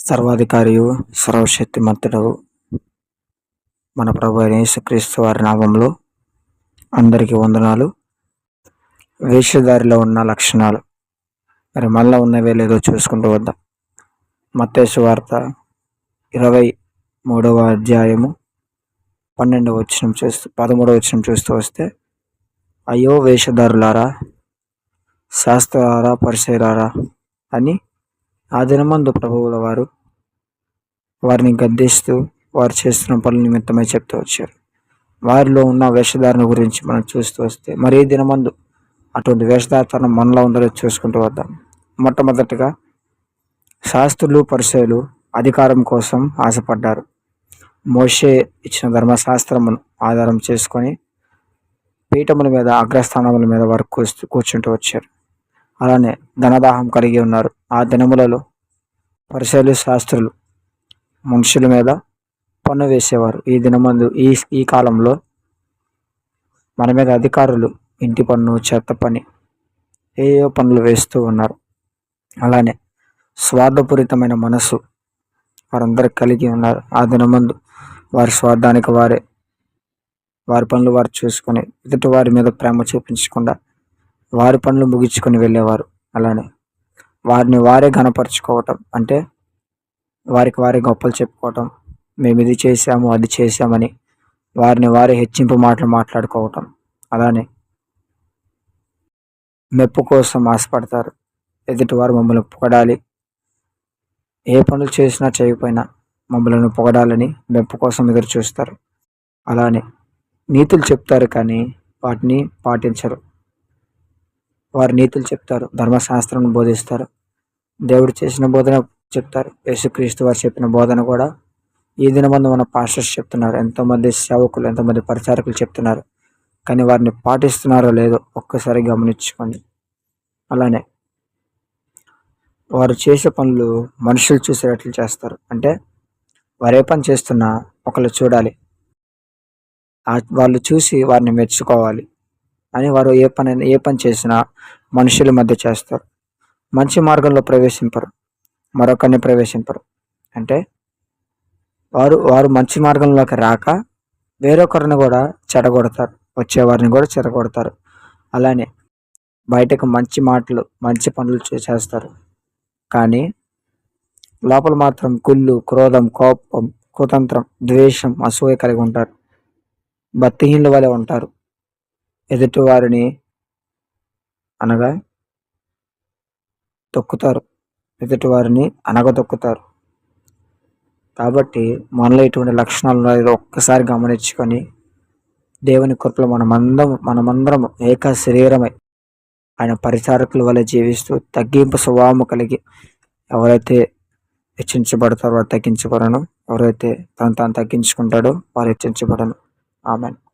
సర్వాధికారియు సర్వశక్తిమంతుడవు మన ప్రభు యేసుక్రీస్తు వారి నామంలో అందరికీ వందనాలు. వేషధారిలో ఉన్న లక్షణాలు. మరి మళ్ళీ ఉన్నవే లేదో చూసుకుంటూ వద్దాం. మత్తేసు వార్త ఇరవై మూడవ అధ్యాయము పన్నెండవ వచ్చిన చూస్తూ పదమూడవ వచ్చిన చూస్తూ వస్తే అయ్యో వేషధారులారా శాస్త్రారా పరిశీలారా అని ఆ దినమందు ప్రభువుల వారు వారిని గద్దిస్తూ వారు చేస్తున్న పనుల నిమిత్తమై చెప్తూ వచ్చారు. వారిలో ఉన్న వేషధారణ గురించి మనం చూస్తూ వస్తే మరీ దినమందు అటువంటి వేషధారణ మనలో ఉందో చూసుకుంటూ వద్దాం. మొట్టమొదటిగా శాస్త్రులు పరిచయలు అధికారం కోసం ఆశపడ్డారు. మోషే ఇచ్చిన ధర్మశాస్త్రమును ఆధారం చేసుకొని పీఠముల మీద అగ్రస్థానముల మీద వారు కూర్చు కూర్చుంటూ వచ్చారు. అలానే ధనదాహం కలిగి ఉన్నారు. ఆ దినములలో పరిశైలు శాస్త్రులు మనుషుల మీద పన్ను వేసేవారు. ఈ దినమందు ఈ ఈ కాలంలో మన మీద అధికారులు ఇంటి పన్ను చెత్త పని ఏయో పనులు వేస్తూ ఉన్నారు. అలానే స్వార్థపూరితమైన మనసు వారందరూ కలిగి ఉన్నారు. ఆ దినమందు వారి స్వార్థానికి వారే వారి పనులు వారు చూసుకొని ఎదుటి వారి మీద ప్రేమ చూపించకుండా వారి పనులు ముగించుకొని వెళ్ళేవారు. అలానే వారిని వారే ఘనపరచుకోవటం అంటే వారికి వారే గొప్పలు చెప్పుకోవటం మేము ఇది చేశాము అది చేశామని వారిని వారే హెచ్చింపు మాటలు మాట్లాడుకోవటం అలానే మెప్పు కోసం ఆశపడతారు. ఎదుటివారు మమ్మల్ని పొగడాలి. ఏ పనులు చేసినా చేయకపోయినా మమ్మల్ని పొగడాలని మెప్పు కోసం ఎదురు చూస్తారు అలానే నీతులు చెప్తారు కానీ వాటిని పాటించరు. వారు నీతులు చెప్తారు. ధర్మశాస్త్రం బోధిస్తారు. దేవుడు చేసిన బోధన చెప్తారు. యేసుక్రీస్తు వారు చెప్పిన బోధన కూడా ఈ దినమందు మన పాస్టర్స్ చెప్తున్నారు. ఎంతోమంది సేవకులు ఎంతోమంది పరిచారకులు చెప్తున్నారు. కానీ వారిని పాటిస్తున్నారో లేదో ఒక్కసారి గమనించుకోండి. అలానే వారు చేసే పనులు మనుషులు చూసేటట్లు చేస్తారు. అంటే వారు ఏ పని చేస్తున్నా ఒకళ్ళు చూడాలి. వాళ్ళు చూసి వారిని మెచ్చుకోవాలి. అని వారు ఏ పని ఏ పని చేసినా మనుషుల మధ్య చేస్తారు. మంచి మార్గంలో ప్రవేశింపరు. మరొకరిని ప్రవేశింపరు. అంటే వారు వారు మంచి మార్గంలోకి రాక వేరొకరిని కూడా చెడగొడతారు. వచ్చేవారిని కూడా చెడగొడతారు. అలానే బయటకు మంచి మాటలు మంచి పనులు చేస్తారు. కానీ లోపల మాత్రం కుళ్ళు క్రోధం కోపం కుతంత్రం ద్వేషం అసూయ కలిగి ఉంటారు. భక్తిహీనుల వలె ఉంటారు. ఎదుటివారిని అనగా తొక్కుతారు. ఎదుటివారిని అనగదొక్కుతారు. కాబట్టి మనలో ఇటువంటి లక్షణాలు ఒక్కసారి గమనించుకొని దేవుని కృపలో మనమందరం మనమందరం ఏక శరీరమై ఆయన పరిచారకుల వల్ల జీవిస్తూ తగ్గింపు స్వభావం కలిగి ఎవరైతే హెచ్చించబడతారో వారు తగ్గించబడను. ఎవరైతే తను తాను తగ్గించుకుంటాడో వారు హెచ్చించబడను. ఆమెను.